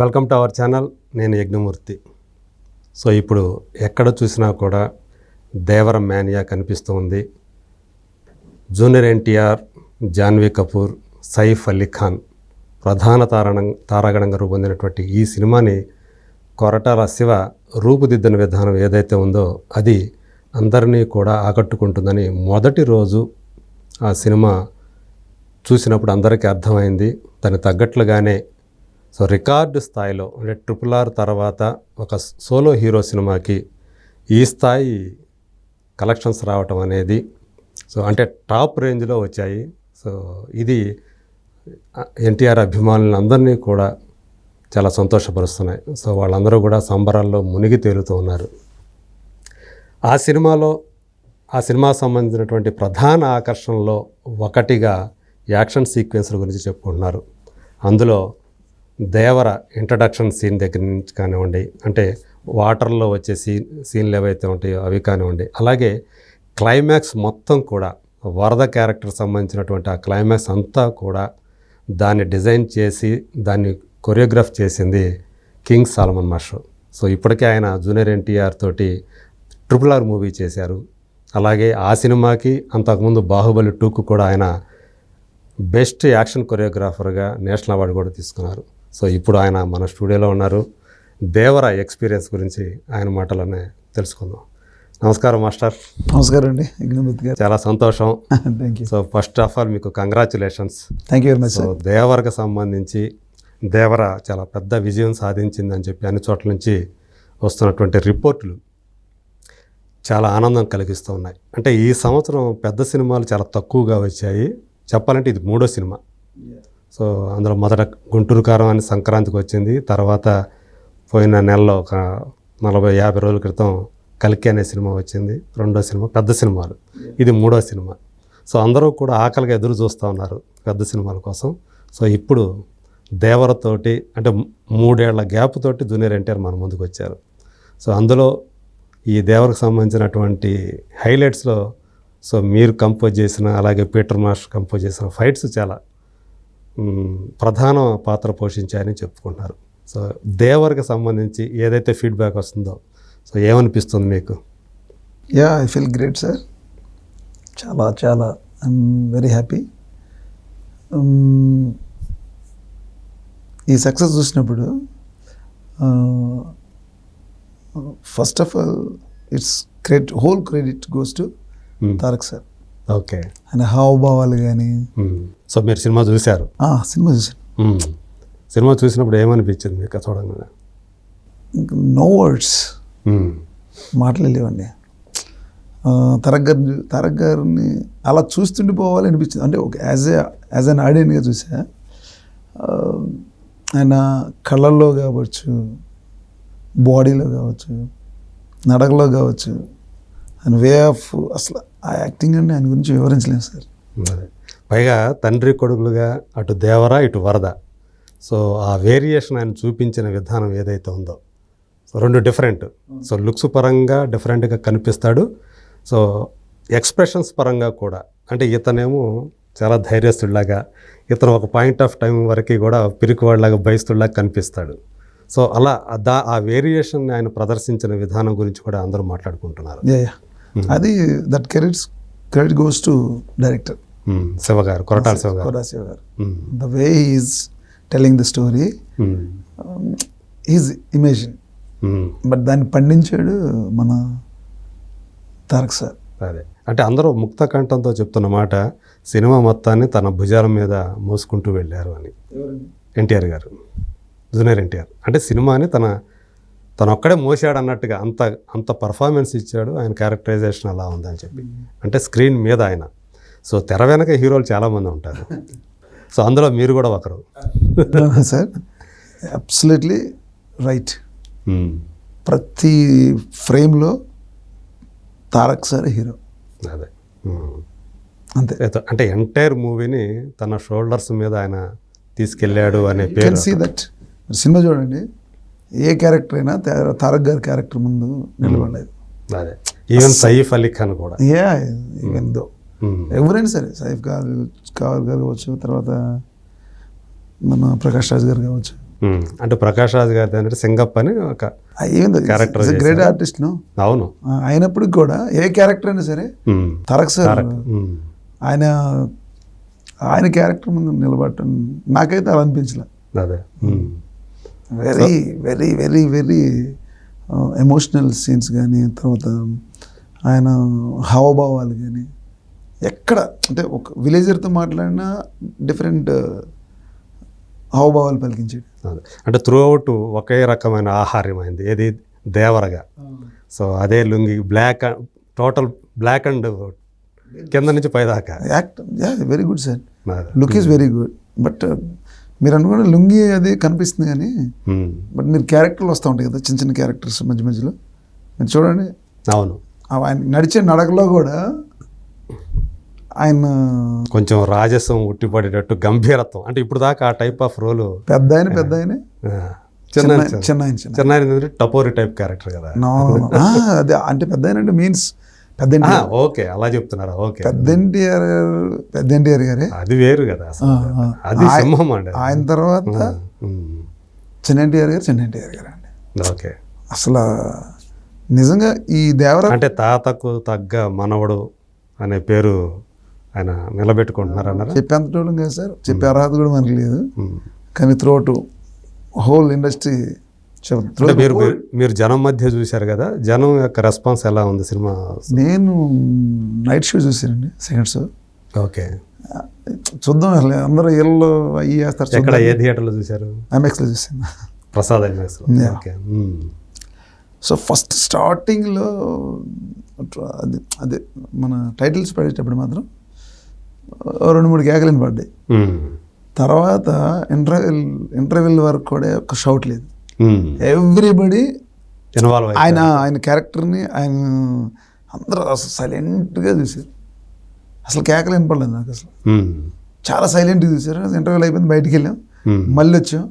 Welcome to our channel. నేను Yagnamurthy. So ఇప్పుడు ఎక్కడ చూసినా కూడా దేవర మేనియా కనిపిస్తూ ఉంది. జూనియర్ ఎన్టీఆర్ జాన్వీ కపూర్ సైఫ్ అలీ ఖాన్ ప్రధాన తారణ తారాగణంగా రూపొందినటువంటి ఈ సినిమాని కొరటాల శివ రూపుదిద్దిన విధానం ఏదైతే ఉందో అది అందరినీ కూడా ఆకట్టుకుంటుందని మొదటి రోజు ఆ సినిమా చూసినప్పుడు అందరికీ అర్థమైంది. దానికి తగ్గట్లుగానే సో రికార్డు స్థాయిలో అంటే ట్రిపుల్ ఆర్ తర్వాత ఒక సోలో హీరో సినిమాకి ఈ స్థాయి కలెక్షన్స్ రావటం అనేది సో అంటే టాప్ రేంజ్లో వచ్చాయి. సో ఇది ఎన్టీఆర్ అభిమానులను అందరినీ కూడా చాలా సంతోషపరుస్తున్నాయి. సో వాళ్ళందరూ కూడా సంబరాల్లో మునిగి తేలుతూ ఉన్నారు. ఆ సినిమాలో ఆ సినిమా సంబంధించినటువంటి ప్రధాన ఆకర్షణలో ఒకటిగా యాక్షన్ సీక్వెన్స్ల గురించి చెప్పుకుంటున్నారు. అందులో దేవర ఇంట్రడక్షన్ సీన్ దగ్గర నుంచి కానివ్వండి అంటే వాటర్లో వచ్చే సీన్ సీన్లు ఏవైతే ఉంటాయో అవి కానివ్వండి అలాగే క్లైమాక్స్ మొత్తం కూడా వరద క్యారెక్టర్ సంబంధించినటువంటి ఆ క్లైమాక్స్ అంతా కూడా దాన్ని డిజైన్ చేసి దాన్ని కొరియోగ్రాఫ్ చేసింది కింగ్ సాల్మన్ మాస్టర్ సో ఇప్పటికే ఆయన జూనియర్ ఎన్టీఆర్ తోటి ట్రిపుల్ ఆర్ మూవీ చేశారు. అలాగే ఆ సినిమాకి అంతకుముందు బాహుబలి టూకు కూడా ఆయన బెస్ట్ యాక్షన్ కొరియోగ్రాఫర్గా నేషనల్ అవార్డు కూడా తీసుకున్నారు. సో ఇప్పుడు ఆయన మన స్టూడియోలో ఉన్నారు. దేవర ఎక్స్పీరియన్స్ గురించి ఆయన మాటలోనే తెలుసుకుందాం. నమస్కారం మాస్టర్. నమస్కారం అండి. గారు. చాలా సంతోషం. Thank you so first of all మీకు congratulations. Thank you very much so దేవరకు సంబంధించి దేవర చాలా పెద్ద విజయం సాధించిందని చెప్పి అన్ని చోట్ల నుంచి వస్తున్నటువంటి రిపోర్టులు చాలా ఆనందం కలిగిస్తూ ఉన్నాయి. అంటే ఈ సంవత్సరం పెద్ద సినిమాలు చాలా తక్కువగా వచ్చాయి. చెప్పాలంటే ఇది మూడో సినిమా. సో అందులో మొదట గుంటూరు కారం అని సంక్రాంతికి వచ్చింది. తర్వాత పోయిన నెలలో ఒక నలభై యాభై రోజుల క్రితం కలికి అనే సినిమా వచ్చింది. రెండో సినిమా పెద్ద సినిమాలు ఇది మూడో సినిమా. సో అందరూ కూడా ఆకలిగా ఎదురు చూస్తూ ఉన్నారు పెద్ద సినిమాల కోసం. సో ఇప్పుడు దేవరతోటి అంటే మూడేళ్ళ గ్యాప్ తోటి జూనియర్ ఎన్టీఆర్ మన ముందుకు వచ్చారు. సో అందులో ఈ దేవరకు సంబంధించినటువంటి హైలైట్స్లో సో మీరు కంపోజ్ చేసిన అలాగే పీటర్ మాస్టర్ కంపోజ్ చేసిన ఫైట్స్ చాలా ప్రధాన పాత్ర పోషించాయని చెప్పుకుంటున్నారు. సో దేవరికి సంబంధించి ఏదైతే ఫీడ్బ్యాక్ వస్తుందో సో ఏమనిపిస్తుంది మీకు? Yeah I feel great sir చాలా చాలా. ఐఎమ్ వెరీ హ్యాపీ ఈ సక్సెస్ చూసినప్పుడు first of all it's credit whole credit goes to Tarak sir okay ఆయన హావభావాలు కానీ సో మీరు సినిమా చూశారు? సినిమా చూసాను మ్, సినిమా చూసినప్పుడు ఏమనిపించింది మీకు చూడంగానే? No words. మ్, మాటలు లేవండి. తారక్ గారిని తారక్ గారిని అలా చూస్తుండిపోవాలి అనిపించింది. అంటే ఒక యాజ్ ఏ యాజ్ అన్ ఆడియన్గా చూసా. ఆయన కళ్ళల్లో కావచ్చు బాడీలో కావచ్చు నడకలో కావచ్చు ఆయన వే ఆఫ్ అసలు ఆ యాక్టింగ్ అండి ఆయన గురించి వివరించలేము సార్. పైగా తండ్రి కొడుకులుగా అటు దేవర ఇటు వరద. సో ఆ వేరియేషన్ ఆయన చూపించిన విధానం ఏదైతే ఉందో. సో రెండు డిఫరెంట్. సో లుక్స్ పరంగా డిఫరెంట్గా కనిపిస్తాడు. సో ఎక్స్ప్రెషన్స్ పరంగా కూడా. అంటే ఇతనేమో చాలా ధైర్యస్తుడిలాగా ఇతను ఒక పాయింట్ ఆఫ్ టైం వరకు కూడా పిరికివాడిలాగా భయస్తుడిలాగా కనిపిస్తాడు. సో అలా దా ఆ వేరియేషన్ ఆయన ప్రదర్శించిన విధానం గురించి కూడా అందరూ మాట్లాడుకుంటున్నారు. అది that credits credit goes to director. Shiva గారు కొరటాల శివ గారు కోడాశివ గారు the way is telling the story is imagine. But దాన్ని పండించాడు మన తారక్ సార్. అదే. అంటే అందరూ ముక్త కంఠంతో చెప్తున్న మాట సినిమా మొత్తాన్ని తన భుజాల మీద మోసుకుంటూ వెళ్ళారు అని. ఎన్టీఆర్ గారు. Junior NTR. అంటే సినిమాని తన తను ఒక్కడే మోసాడు అన్నట్టుగా అంత అంత పర్ఫార్మెన్స్ ఇచ్చాడు. ఆయన క్యారెక్టరైజేషన్ అలా ఉందని చెప్పి. అంటే స్క్రీన్ మీద ఆయన. సో తెర వెనక హీరోలు చాలామంది ఉంటారు. సో అందులో మీరు కూడా ఒకరు. సార్ అబ్సల్యూట్లీ రైట్ ప్రతి ఫ్రేమ్లో తారక్ సార్ హీరో. అదే. అంతే. అంటే ఎంటైర్ మూవీని తన షోల్డర్స్ మీద ఆయన తీసుకెళ్ళాడు అనే పేరు సీ దట్ సినిమా చూడండి. ఏ క్యారెక్టర్ అయినా తారక్ గారి క్యారెక్టర్ ముందు నిలబడలేదు. అదే. ఈవెన్ సయీఫ్ అలీ ఖాన్ కూడా. ఏ ఈవెన్ దో ఎవరైనా సరే సైఫ్ గారు కావల్ గారు కావచ్చు తర్వాత మన ప్రకాష్ రాజ్ గారు కావచ్చు ఉమ్. అంటే ప్రకాష్ రాజ్ గారి అంటే సింగప్ అని ఒక Character గ్రేట్. ఆర్టిస్ట్ను అవును అయినప్పటికి కూడా ఏ క్యారెక్టర్ అయినా సరే ఉమ్. తరక్ సార్. ఆయన ఆయన క్యారెక్టర్ ముందు నిలబడటం నాకైతే అలా అనిపించలే అదే. Very very very very emotional scenes కానీ తర్వాత ఆయన హావభావాలు కానీ ఎక్కడ అంటే ఒక విలేజర్తో మాట్లాడినా డిఫరెంట్ హావభావాలు పలికించాడు. అంటే త్రూ అవుట్ ఒకే రకమైన ఆహార్యం అయింది. ఏది? దేవరగా. సో అదే lungi black total black and కింద నుంచి పైదాకా. Act yeah very good sir. Look is very good. But మీరు అనుకున్న లుంగి అది కనిపిస్తుంది కానీ. బట్ మీరు క్యారెక్టర్లు వస్తూ ఉంటాయి కదా చిన్న చిన్న క్యారెక్టర్స్ మధ్య మధ్యలో. మీరు చూడండి. అవును. ఆయన నడిచే నడకలో కూడా ఆయన కొంచెం రాజస్వం ఉట్టిపడేటట్టు గంభీరత్వం. అంటే ఇప్పుడు దాకా ఆ టైప్ ఆఫ్ రోలు పెద్ద ఆయన పెద్ద ఆయన? చిన్న చిన్న. చిన్న టపోరి టైప్ క్యారెక్టర్ కదా. అదే అంటే పెద్ద ఆయన అంటే మీన్స్ పెద్ద ఓకే అలా చెప్తున్నారా? ఓకే. పెద్ద ఎన్టీఆర్ పెద్ద ఎన్టీఆర్ గారే? అది వేరు కదా. అది సింహం అండి. ఆయన తర్వాత. చిన్న ఎన్టీఆర్ గారు చిన్న ఎన్టీఆర్ గారు అండి. ఓకే. అసలు నిజంగా ఈ దేవరా అంటే తాతకు తగ్గ మనవడు అనే పేరు ఆయన నిలబెట్టుకుంటున్నారు అన్నారా? చెప్పేంత టోలం కాదు సార్. చెప్పే అర్హత కూడా మనకి లేదు. కానీ త్రోటు హోల్ ఇండస్ట్రీ అంటే మీరు మీరు- జనం మధ్య చూశారు కదా జనం యొక్క రెస్పాన్స్ ఎలా ఉంది సినిమా? నేను నైట్ షో చూసానండి సెకండ్ షో. ఓకే. చూద్దాం అసలు అందరూ ఇళ్ళు అయ్యి వేస్తారు ఎక్కడ ఏ థియేటర్లో చూశారు? ఐమాక్స్లో చూసాను Prasad Yeah. Okay. So first స్టార్టింగ్లో అది అదే మన టైటిల్స్ పడేటప్పుడు మాత్రం రెండు మూడు కేకలు పడ్డాయి. తర్వాత ఇంటర్వెల్ ఇంటర్వెల్ వరకు కూడా ఒక షౌట్ లేదు. ఎవ్రీబడి ఆయన ఆయన క్యారెక్టర్ని ఆయన అందరూ అసలు సైలెంట్గా చూశారు. అసలు కేకలు వినపడలేదు నాకు అసలు. చాలా సైలెంట్గా చూశారు. ఇంటర్వ్యూలు అయిపోయింది బయటికి వెళ్ళాం. మళ్ళీ వచ్చాం.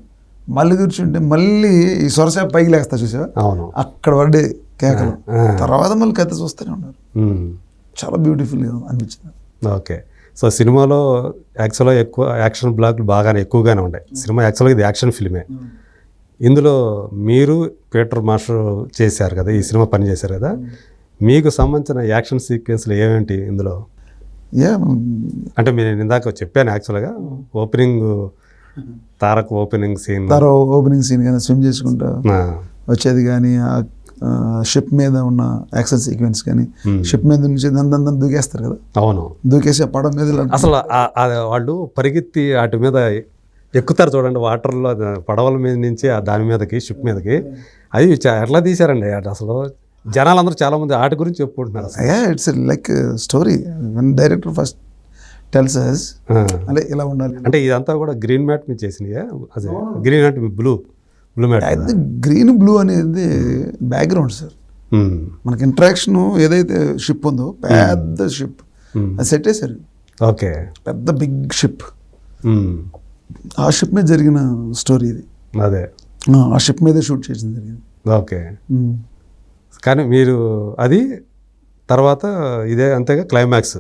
మళ్ళీ కూర్చుంటే మళ్ళీ ఈ సొరసేపు పైకి లేస్తా చూసావా? అవును. అక్కడ పడ్డే కేకలు. తర్వాత మళ్ళీ కథ చూస్తూనే ఉన్నారు. చాలా బ్యూటిఫుల్గా అనిపించింది. ఓకే. సో సినిమాలో యాక్చువల్గా ఎక్కువ యాక్షన్ బ్లాక్లు బాగానే ఎక్కువగానే ఉన్నాయి. సినిమా యాక్చువల్గా ఇది యాక్షన్ ఫిల్మే. ఇందులో మీరు పీటర్ మాస్టర్ చేశారు కదా ఈ సినిమా పని చేశారు కదా మీకు సంబంధించిన యాక్షన్ సీక్వెన్స్లు ఏమేంటి ఇందులో? అంటే నేను ఇందాక చెప్పాను యాక్చువల్గా ఓపెనింగ్ తారక్ ఓపెనింగ్ సీన్. తర్వాత ఓపెనింగ్ సీన్ కానీ స్విమ్ చేసుకుంటా వచ్చేది కానీ ఆ షిప్ మీద ఉన్న యాక్షన్ సీక్వెన్స్ కానీ Hmm. షిప్ మీద నుంచి దాన్ని దూకేస్తారు కదా? అవును. దూకేసి ఆ పడవ మీద అసలు వాళ్ళు పరిగెత్తి వాటి మీద ఎక్కుతారు చూడండి వాటర్లో పడవల మీద నుంచి ఆ దాని మీదకి షిప్ మీదకి. అది ఎట్లా తీశారండి? అసలు జనాలందరూ చాలా మంది వాటి గురించి చెప్పుకుంటున్నారు it's like story one director first tells us. అంటే ఇలా ఉండాలి. అంటే ఇదంతా కూడా గ్రీన్ మ్యాట్ మీద చేసినాయా? అదే గ్రీన్ అంటే బ్లూ బ్లూ గ్రీన్ బ్లూ అనేది బ్యాక్గ్రౌండ్ సార్ మనకి ఇంట్రాక్షన్ ఏదైతే షిప్ ఉందో పెద్ద షిప్ అది సెట్ వేశారు ఓకే పెద్ద బిగ్ షిప్. ఆ షిప్ మీద జరిగిన స్టోరీ ఇది. అదే. ఆ, షిప్ మీదే షూట్ చేసింది జరిగింది. ఓకే కానీ మీరు అది తర్వాత ఇదే అంతేగా క్లైమాక్స్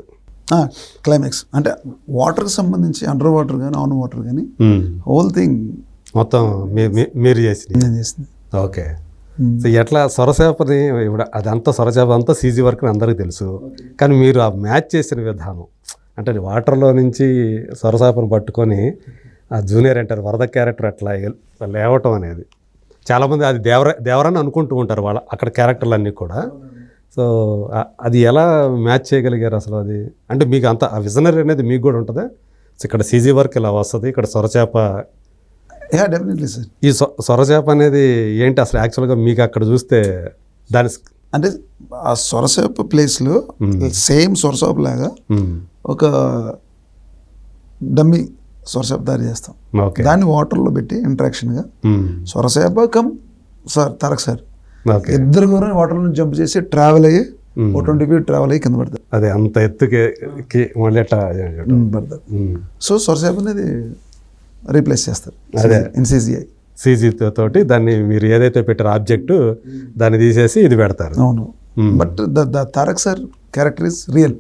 క్లైమాక్స్ అంటే వాటర్కి సంబంధించి అండర్ వాటర్ కానీ ఆన్ వాటర్ కానీ. హోల్ థింగ్ మొత్తం మీరు చేసింది చేసింది ఓకే. సో ఎట్లా సొరచేపని ఇప్పుడు అదంతా సొరచేప అంతా సీజీ వర్క్ అని అందరికీ తెలుసు. కానీ మీరు ఆ మ్యాచ్ చేసిన విధానం అంటే వాటర్లో నుంచి సొరచేపను పట్టుకొని ఆ జూనియర్ అంటారు వరద క్యారెక్టర్ అట్లా లేవటం అనేది. చాలామంది అది దేవర దేవరని అనుకుంటూ ఉంటారు వాళ్ళ అక్కడ క్యారెక్టర్లు అన్నీ కూడా. సో అది ఎలా మ్యాచ్ చేయగలిగారు అసలు అది? అంటే మీకు అంత ఆ విజనరీ అనేది మీకు కూడా ఉంటుందా? సో ఇక్కడ సీజీ వర్క్ ఇలా వస్తుంది ఇక్కడ సొరచేప యా డెఫినెట్లీ సార్ ఈ సొరచేప అనేది ఏంటి అసలు యాక్చువల్గా మీకు అక్కడ చూస్తే దాని అంటే ఆ సొరసేప ప్లేస్లో సేమ్ సొరసేప లాగా మ్మ్. ఒక డమ్మీ సొరసేప తయారు చేస్తాం. దాన్ని వాటర్లో పెట్టి ఇంట్రాక్షన్గా మ్మ్. సొరసేప కమ్ సార్ తరక్ సార్. ఇద్దరు కూడా వాటర్ నుంచి జంప్ చేసి ట్రావెల్ అయ్యి ఓ ట్వంటీ ఫీట్ ట్రావెల్ అయ్యి కింద పడతారు. అదే అంత ఎత్తుకి మళ్ళీ పడతారు. సో సొరసేప అనేది రీప్లేస్ చేస్తారు అదే. ఎన్సీసీఐ CG తో తోటి దాన్ని మీరు ఏదైతే పెట్టారో ఆబ్జెక్ట్ దాన్ని తీసేసి ఇది పెడతారు అవును. But the Tarak sir character is real.